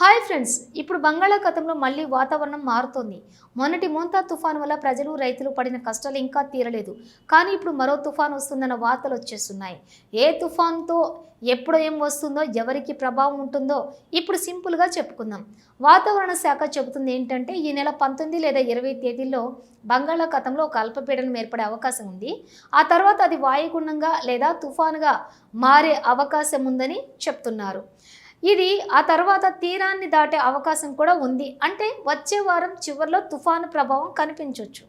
Hi friends ఇప్పుడు బంగాళాఖాతంలో మళ్ళీ వాతావరణం మారుతోంది. మొన్నటి మోంతా తుఫాన్ వల్ల ప్రజలు రైతులు పడిన కష్టాలు ఇంకా తీరలేదు. కానీ ఇప్పుడు మరో తుఫాన్ వస్తుందన్న వార్తలు వచ్చేస్తున్నాయి. ఏ తుఫాన్తో ఎప్పుడు ఏం వస్తుందో ఎవరికి ప్రభావం ఉంటుందో ఇప్పుడు సింపుల్గా చెప్పుకుందాం. వాతావరణ శాఖ చెబుతుంది ఏంటంటే ఈ నెల పంతొమ్మిది లేదా ఇరవై తేదీల్లో బంగాళాఖాతంలో ఒక అల్పపీడనం ఏర్పడే అవకాశం ఉంది. ఆ తర్వాత అది వాయుగుండంగా లేదా తుఫానుగా మారే అవకాశం ఉందని చెప్తున్నారు. ఇది ఆ తర్వాత తీరాన్ని దాటే అవకాశం కూడా ఉంది. అంటే వచ్చే వారం చివరిలో తుఫాను ప్రభావం కనిపించవచ్చు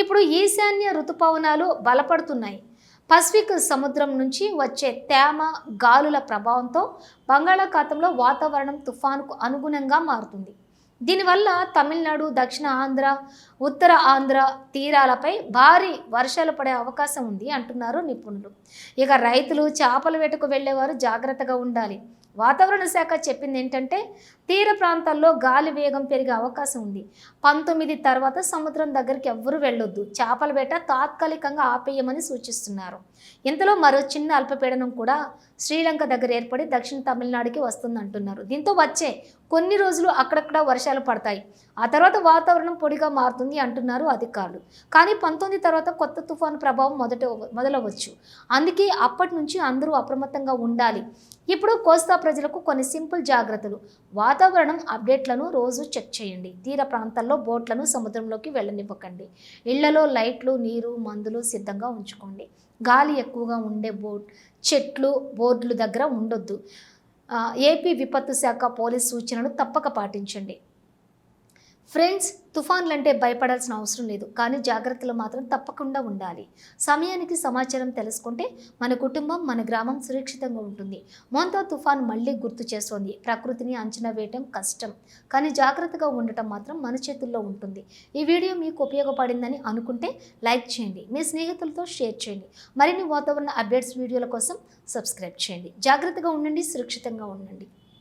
ఇప్పుడు ఈశాన్య ఋతుపవనాలు బలపడుతున్నాయి. పసిఫిక్ సముద్రం నుంచి వచ్చే తేమ గాలుల ప్రభావంతో బంగాళాఖాతంలో వాతావరణం తుఫానుకు అనుగుణంగా మారుతుంది. దీనివల్ల తమిళనాడు దక్షిణ ఆంధ్ర ఉత్తర ఆంధ్ర తీరాలపై భారీ వర్షాలు పడే అవకాశం ఉంది అంటున్నారు నిపుణులు. ఇక రైతులు చేపల వేటకు వెళ్ళేవారు జాగ్రత్తగా ఉండాలి. వాతావరణ శాఖ చెప్పింది ఏంటంటే తీర ప్రాంతాల్లో గాలి వేగం పెరిగే అవకాశం ఉంది. పంతొమ్మిది తర్వాత సముద్రం దగ్గరికి ఎవ్వరూ వెళ్ళొద్దు. చేపల వేట తాత్కాలికంగా ఆపేయమని సూచిస్తున్నారు. ఇంతలో మరో చిన్న అల్పపీడనం కూడా శ్రీలంక దగ్గర ఏర్పడి దక్షిణ తమిళనాడుకి వస్తుందంటున్నారు. దీంతో వచ్చే కొన్ని రోజులు అక్కడక్కడ వర్షాలు పడతాయి. ఆ తర్వాత వాతావరణం పొడిగా మారుతుంది అంటున్నారు అధికారులు. కానీ పంతొమ్మిది తర్వాత కొత్త తుఫాను ప్రభావం మొదట మొదలవచ్చు. అందుకే అప్పటి నుంచి అందరూ అప్రమత్తంగా ఉండాలి. ఇప్పుడు కోస్తా ప్రజలకు కొన్ని సింపుల్ జాగ్రత్తలు. వాతావరణం అప్డేట్లను రోజు చెక్ చేయండి. తీర ప్రాంతాల్లో బోట్లను సముద్రంలోకి వెళ్ళనివ్వకండి. ఇళ్ళలో లైట్లు నీరు మందులు సిద్ధంగా ఉంచుకోండి. గాలి ఎక్కువగా ఉండే బోట్ చెట్లు బోర్డుల దగ్గర ఉండొద్దు. ఏపీ విపత్తు శాఖ పోలీస్ సూచనలు తప్పక పాటించండి. ఫ్రెండ్స్ తుఫాన్లు అంటే భయపడాల్సిన అవసరం లేదు కానీ జాగ్రత్తలు మాత్రం తప్పకుండా ఉండాలి. సమయానికి సమాచారం తెలుసుకుంటే మన కుటుంబం మన గ్రామం సురక్షితంగా ఉంటుంది. మొంతా తుఫాన్ మళ్ళీ గుర్తు చేస్తోంది. ప్రకృతిని అంచనా వేయటం కష్టం కానీ జాగ్రత్తగా ఉండటం మాత్రం మన చేతుల్లో ఉంటుంది. ఈ వీడియో మీకు ఉపయోగపడిందని అనుకుంటే లైక్ చేయండి మీ స్నేహితులతో షేర్ చేయండి. మరిన్ని వాతావరణ అప్డేట్స్ వీడియోల కోసం సబ్స్క్రైబ్ చేయండి. జాగ్రత్తగా ఉండండి సురక్షితంగా ఉండండి.